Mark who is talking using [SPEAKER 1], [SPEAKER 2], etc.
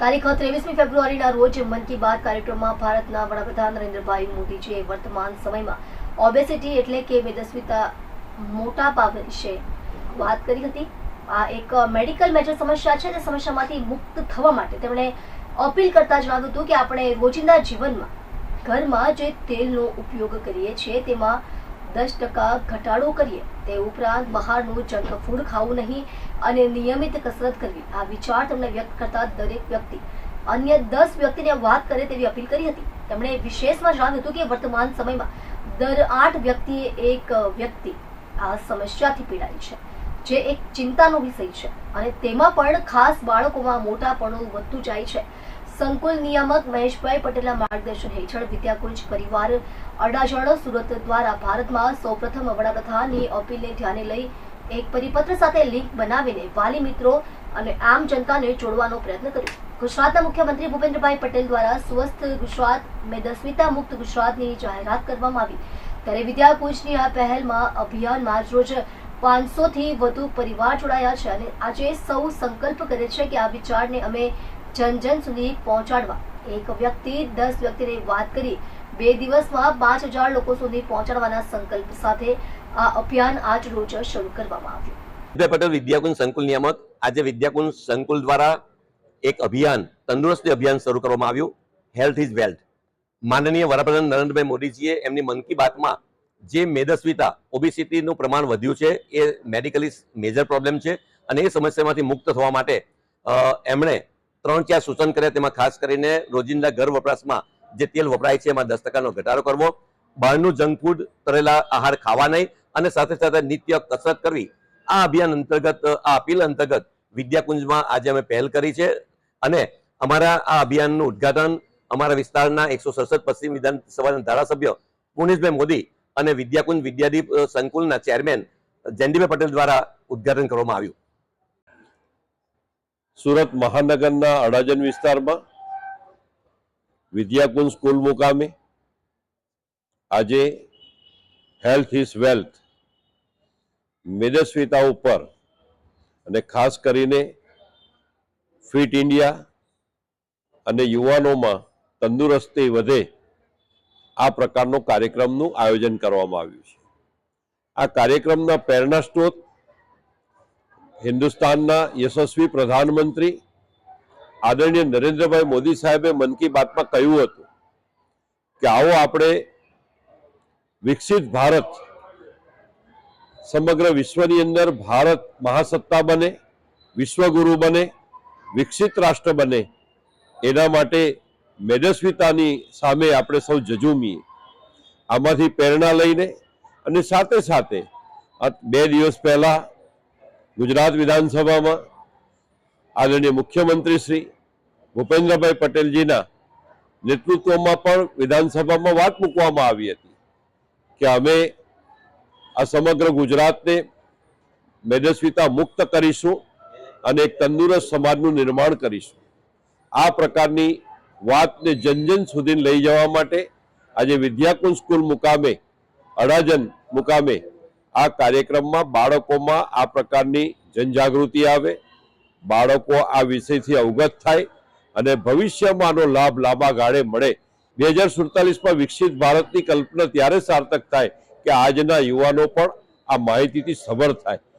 [SPEAKER 1] તારીખ ત્રેવીસમી ફેબ્રુઆરીના રોજ મન કી બાત કાર્યક્રમમાં ભારતના વડાપ્રધાન નરેન્દ્રભાઈ મોદીજીએ વર્તમાન સમયમાં ઓબેસિટી એટલે કે મેદસ્વીતા મોટાપા વિશે વાત કરી હતી. આ એક મેડિકલ મેજર સમસ્યા છે તે સમસ્યામાંથી મુક્ત થવા માટે તેમણે અપીલ કરતા જણાવ્યું હતું કે આપણે રોજિંદા જીવનમાં ઘરમાં જે તેલનો ઉપયોગ કરીએ છીએ તેમાં દસ ટકા ઘટાડો કરીએ, તે ઉપરાંત બહારનું જંક ફૂડ ખાવું નહીં અને નિયમિત કસરત કરવી. આ વિચાર તેમણે વ્યક્ત કરતા દરેક વ્યક્તિ, અન્ય દસ વ્યક્તિને વાત કરે તેવી અપીલ કરી હતી. તેમણે વિશેષમાં જણાવ્યું હતું કે વર્તમાન સમયમાં દર આઠ વ્યક્તિએ એક વ્યક્તિ આ સમસ્યાથી પીડાય છે, જે એક ચિંતાનો વિષય છે અને તેમાં પણ ખાસ બાળકોમાં મોટાપણું વધતું જાય છે. સંકુલ નિયામક મહેશભાઈ પટેલના માર્ગદર્શન હેઠળ વિદ્યાકુંજ પરિવાર અડાજણ સુરત દ્વારા ભારતમાં સૌપ્રથમ વડાપ્રધાનની અપીલને ધ્યાને લઈ એક પરિપત્ર સાથે લિંક બનાવીને વાલી મિત્રો અને આમ જનતાને જોડવાનો પ્રયત્ન કર્યો. ગુજરાતના મુખ્યમંત્રી ભૂપેન્દ્રભાઈ પટેલ દ્વારા સ્વસ્થ ગુજરાત મેદસ્વીતા મુક્ત ગુજરાતની જાહેરાત કરવામાં આવી. ત્યારે વિદ્યાકુંજની આ પહેલમાં અભિયાનમાં રોજ પાંચસો થી વધુ પરિવાર જોડાયા છે અને આજે સૌ સંકલ્પ કરે છે કે આ વિચારને અમે જન જન સુધી પહોંચાડવા. એક વ્યક્તિ, દસ વ્યક્તિને વાત કરી, બે દિવસમાં પાંચ હજાર લોકો સુધી પહોંચાડવાના સંકલ્પ સાથે આ અભિયાન આજ રોજ શરૂ કરવામાં આવ્યું.
[SPEAKER 2] વિજય પટેલ, વિદ્યાકુંજ સંકુલ નિયામક. આજે વિદ્યાકુંજ સંકુલ દ્વારા એક અભિયાન, તંદુરસ્તી અભિયાન શરૂ કરવામાં આવ્યું. હેલ્થ ઇઝ વેલ્થ માનનીય વડાપ્રધાન નરેન્દ્રભાઈ મોદીજીએ એમની મન કી બાતમાં જે મેદસ્વીતા, ઓબીસીટીનું પ્રમાણ વધ્યું છે, એ મેડિકલી મેજર પ્રોબ્લેમ છે અને એ સમસ્યામાંથી મુક્ત થવા માટે એમણે ત્રણ ચાર સૂચન કર્યા તેમાં ખાસ કરીને રોજિંદા ઘર વપરાશમાં જે તેલ વપરાય છે એમાં દસ ટકાનો ઘટાડો કરવો, બહારનું જંક ફૂડ, તરેલા આહાર ખાવા નહીં અને સાથે સાથે નિત્ય કસરત કરવી. આ અભિયાન અંતર્ગત, આ અપીલ અંતર્ગત વિદ્યાકુંજમાં આજે અમે પહેલ કરી છે અને અમારા આ અભિયાનનું ઉદ્ઘાટન અમારા વિસ્તારના એકસો સડસઠ પશ્ચિમ વિધાનસભાના ધારાસભ્ય પુનિશભાઈ મોદી અને વિદ્યાકુંજ વિદ્યાદીપ સંકુલના ચેરમેન જયંતિભાઈ પટેલ દ્વારા ઉદ્ઘાટન કરવામાં આવ્યું.
[SPEAKER 3] સુરત મહાનગરના અડાજન વિસ્તારમાં, વિદ્યાકુંજ સ્કૂલ મુકામે, આજે હેલ્થ ઇઝ વેલ્થ મેદસ્વીતા ઉપર અને ખાસ કરીને ફિટ ઇન્ડિયા અને યુવાનોમાં તંદુરસ્તી વધે આ પ્રકારનો કાર્યક્રમનું આયોજન કરવામાં આવ્યું છે. આ કાર્યક્રમના પ્રેરણા સ્ત્રોત હિન્દુસ્તાનના યશસ્વી પ્રધાનમંત્રી આદરણીય નરેન્દ્રભાઈ મોદી સાહેબે મન કી બાતમાં કહ્યું હતું કે આવો આપણે વિકસિત ભારત સમગ્ર વિશ્વની અંદર ભારત મહાસત્તા બને, વિશ્વગુરુ બને, વિકસિત રાષ્ટ્ર બને, એના માટે મેદસ્વીતાની સામે આપણે સૌ જજુમીએ આમાંથી પ્રેરણા લઈને અને સાથે સાથે બે દિવસ પહેલા ગુજરાત વિધાનસભામાં આદરણીય મુખ્યમંત્રી શ્રી ભૂપેન્દ્રભાઈ પટેલજીના નેતૃત્વમાં પણ વિધાનસભામાં વાત મૂકવામાં આવી હતી કે અમે આ સમગ્ર ગુજરાતને મેદસ્વીતા મુક્ત કરીશું અને એક તંદુરસ્ત સમાજનું નિર્માણ કરીશું. આ પ્રકારની વાતને જન જન સુધી લઈ જવા માટે આજે વિદ્યાકુંજ સ્કૂલ મુકામે, અડાજન મુકામે આ કાર્યક્રમમાં બાળકોમાં આ પ્રકારની જનજાગૃતિ આવે, બાળકો આ વિષયથી અવગત થાય અને ભવિષ્યમાં આનો લાભ લાંબા ગાળે મળે. બે હજાર સુડતાલીસમાં વિકસિત ભારતની કલ્પના ત્યારે સાર્થક થાય કે આજના યુવાનો પણ આ માહિતીથી સભર થાય.